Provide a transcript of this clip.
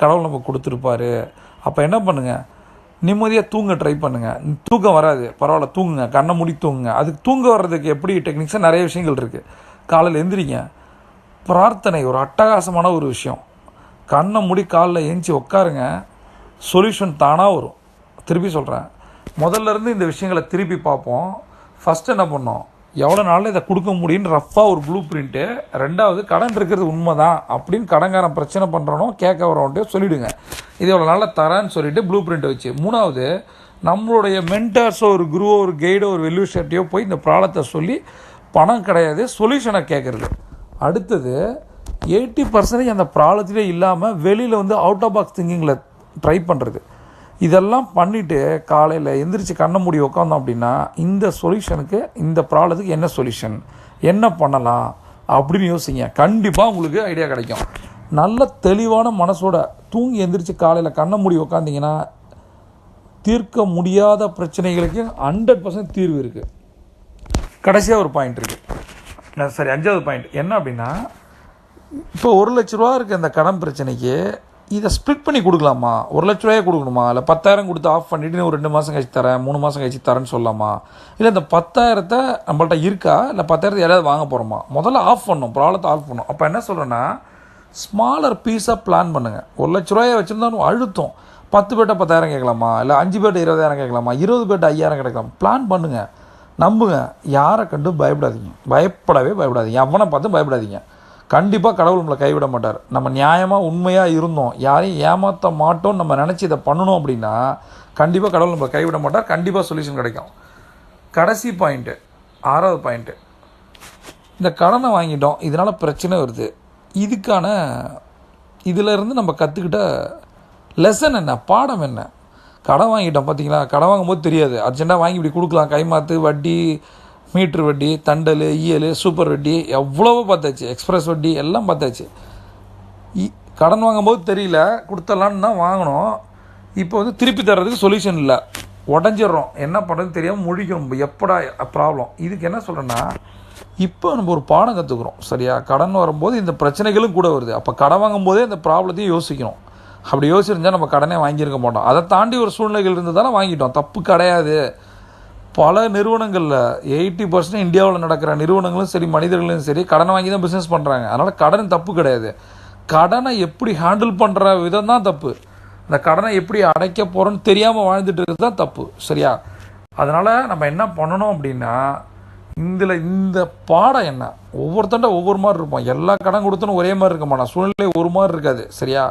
கடவுள் நமக்கு கொடுத்துருப்பாரு. அப்போ என்ன பண்ணுங்கள் நிம்மதியாக தூங்க ட்ரை பண்ணுங்கள் தூக்கம் வராது. பரவாயில்ல தூங்குங்க. கண்ணை மூடி தூங்குங்க. அதுக்கு தூங்க வர்றதுக்கு எப்படி டெக்னிக்ஸாக நிறைய விஷயங்கள் இருக்குது காலையில் எந்திரிங்க. பிரார்த்தனை ஒரு அட்டகாசமான ஒரு விஷயம். கண்ணை மூடி காலில் ஏஞ்சி உட்காருங்க சொல்யூஷன் தானாக வரும். திருப்பி சொல்கிறேன் முதல்ல இருந்து இந்த விஷயங்களை திருப்பி பார்ப்போம். ஃபஸ்ட் என்ன பண்ணோம்? எவ்வளோ நாளில் இதை கொடுக்க முடியும்னு ரஃப்பாக ஒரு ப்ளூ பிரிண்ட்டு ரெண்டாவது கடன் இருக்கிறது உண்மை தான் அப்படின்னு கடன்காரன் பிரச்சனை பண்ணுறனோ கேட்க வரவன்ட்டே சொல்லிவிடுங்க இது எவ்வளோ நாளில் தரேன்னு சொல்லிட்டு ப்ளூ பிரிண்ட்டை வச்சு. மூணாவது நம்மளுடைய மென்டர்ஸோ ஒரு குருவோ ஒரு கைடோ ஒரு வெல்யூஷர்ட்டையோ போய் இந்த ப்ராப்ளத்தை சொல்லி பணம் கிடையாது சொல்யூஷனை கேட்குறது. அடுத்தது எயிட்டி பர்சன்டேஜ் அந்த ப்ராப்ளத்திலே இல்லாமல் வெளியில் வந்து அவுட் ஆஃப் பாக்ஸ் திங்கிங்கில் ட்ரை பண்ணுறது இதெல்லாம் பண்ணிவிட்டு காலையில் எந்திரிச்சு கண்ணை மூடி உட்காந்தோம் அப்படின்னா இந்த சொல்யூஷனுக்கு இந்த ப்ராப்ளத்துக்கு என்ன சொல்யூஷன்? என்ன பண்ணலாம்? அப்படின்னு யோசிங்க. கண்டிப்பாக உங்களுக்கு ஐடியா கிடைக்கும். நல்ல தெளிவான மனசோட தூங்கி எந்திரிச்சு காலையில் கண்ணை மூடி உக்காந்திங்கன்னா தீர்க்க முடியாத பிரச்சனைகளுக்கு ஹண்ட்ரட் பர்சன்ட் தீர்வு இருக்குது கடைசியாக ஒரு பாயிண்ட் இருக்குது சரி அஞ்சாவது பாயிண்ட் என்ன அப்படின்னா இப்போ ஒரு லட்ச ரூபா இருக்குது இந்த கடன் பிரச்சனைக்கு இதை ஸ்ப்ளிட் பண்ணி கொடுக்கலாமா? ஒரு லட்ச ரூபாயே கொடுக்கணுமா? இல்லை பத்தாயிரம் கொடுத்து ஆஃப் பண்ணிவிட்டு ஒரு ரெண்டு மாதம் கழிச்சு தரேன் மூணு மாதம் கழிச்சு தரேன்னு சொல்லலாமா? இல்லை இந்த பத்தாயிரத்தை நம்மள்ட்ட இருக்கா? இல்லை பத்தாயிரத்தை யாராவது வாங்க போகிறோமா முதல்ல ஆஃப் பண்ணணும் ப்ராப்ளத்தை ஆஃப் பண்ணணும். அப்போ என்ன சொல்கிறேன்னா ஸ்மாலர் பீஸாக பிளான் பண்ணுங்கள் ஒரு லட்ச ரூபாயை வச்சுருந்தாலும் அழுத்தம். பத்து பேர்ட்ட பத்தாயிரம் கேட்கலாமா? இல்லை அஞ்சு பேர்ட்ட இருபதாயிரம் கேட்கலாமா? இருபது பேர்ட்ட ஐயாயிரம் கிடைக்கலாம் பிளான் பண்ணுங்கள் நம்புங்க. யாரை கண்டு பயப்படாதீங்க. பயப்படவே பயப்படாதீங்க. எவனை பார்த்து பயப்படாதீங்க. கண்டிப்பாக கடவுள் நம்மளை கைவிட மாட்டார். நம்ம நியாயமாக உண்மையாக இருந்தோம். யாரையும் ஏமாற்ற மாட்டோம் நம்ம நினச்சி இதை பண்ணணும் அப்படின்னா கண்டிப்பாக கடவுள் நம்மளை கைவிட மாட்டார். கண்டிப்பாக சொல்யூஷன் கிடைக்கும். கடைசி பாயிண்ட்டு ஆறாவது பாயிண்ட்டு இந்த கடனை வாங்கிட்டோம். இதனால் பிரச்சனை வருது. இதுக்கான இதிலிருந்து நம்ம கற்றுக்கிட்ட லெசன் என்ன? பாடம் என்ன? கடன் வாங்கிட்டோம் பார்த்தீங்களா கடன் வாங்கும்போது தெரியாது. அர்ஜென்ட்டாக வாங்கி இப்படி கொடுக்கலாம். கைமாத்து வட்டி மீட்ரு வட்டி தண்டல் இயல் சூப்பர் வட்டி எவ்வளவோ பார்த்தாச்சு. எக்ஸ்பிரஸ் வட்டி எல்லாம் பார்த்தாச்சு. இ- கடன் வாங்கும்போது தெரியல கொடுத்தலான்னு தான் வாங்கினோம். இப்போ வந்து திருப்பி தர்றதுக்கு சொல்யூஷன் இல்லை. உடஞ்சிடுறோம். என்ன பண்ணுறது தெரியாமல் முழிக்கிறோம். எப்படா ப்ராப்ளம் இதுக்கு என்ன சொல்கிறேன்னா இப்போ நம்ம ஒரு பாடம் கற்றுக்குறோம் சரியா? கடன் வரும்போது இந்த பிரச்சனைகளும் கூட வருது. அப்போ கடன் வாங்கும்போதே இந்த ப்ராப்ளத்தையும் யோசிக்கணும். அப்படி யோசிச்சிருந்தா நம்ம கடனே வாங்கியிருக்க மாட்டோம். அதை தாண்டி ஒரு சூழ்நிலைகள் தானே வாங்கிட்டோம். தப்பு கிடையாது. பல நிறுவனங்களில் எயிட்டி பர்சன்ட் இந்தியாவில் நடக்கிற நிறுவனங்களும் சரி மனிதர்களும் சரி கடனை வாங்கி தான் பிஸ்னஸ் பண்ணுறாங்க அதனால் கடன் தப்பு கிடையாது. கடனை எப்படி ஹேண்டில் பண்ணுற விதம் தான் தப்பு. அந்த கடனை எப்படி அடைக்க போகிறோன்னு தெரியாமல் வாழ்ந்துட்டு இருக்கிறது தான் தப்பு. சரியா? அதனால் நம்ம என்ன பண்ணணும் அப்படின்னா இதில் இந்த பாடம் என்ன? ஒவ்வொருத்தண்ட ஒவ்வொரு மாதிரி இருப்போம். எல்லா கடன் கொடுத்தனும் ஒரே மாதிரி இருக்க மாட்டோம் சூழ்நிலை ஒரு மாதிரி இருக்காது. சரியா?